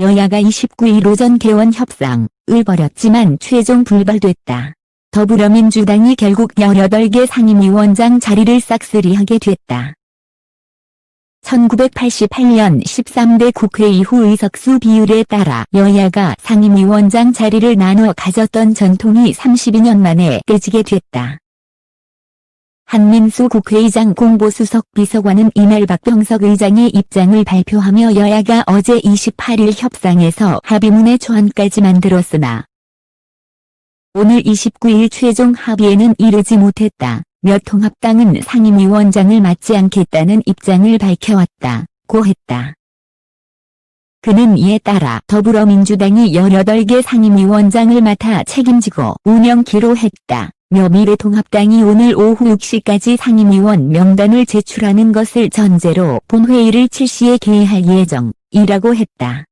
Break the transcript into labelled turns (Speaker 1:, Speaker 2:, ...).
Speaker 1: 여야가 29일 오전 개원 협상을 벌였지만 최종 불발됐다. 더불어민주당이 결국 18개 상임위원장 자리를 싹쓸이하게 됐다. 1988년 13대 국회 이후 의석수 비율에 따라 여야가 상임위원장 자리를 나눠 가졌던 전통이 32년 만에 깨지게 됐다. 한민수 국회의장 공보수석 비서관은 이날 박병석 의장의 입장을 발표하며 여야가 어제 28일 협상에서 합의문의 초안까지 만들었으나 오늘 29일 최종 합의에는 이르지 못했다. 몇 통합당은 상임위원장을 맡지 않겠다는 입장을 밝혀왔다. 고 했다. 그는 이에 따라 더불어민주당이 18개 상임위원장을 맡아 책임지고 운영키로 했다. 며 미래통합당이 오늘 오후 6시까지 상임위원 명단을 제출하는 것을 전제로 본회의를 7시에 개회할 예정이라고 했다.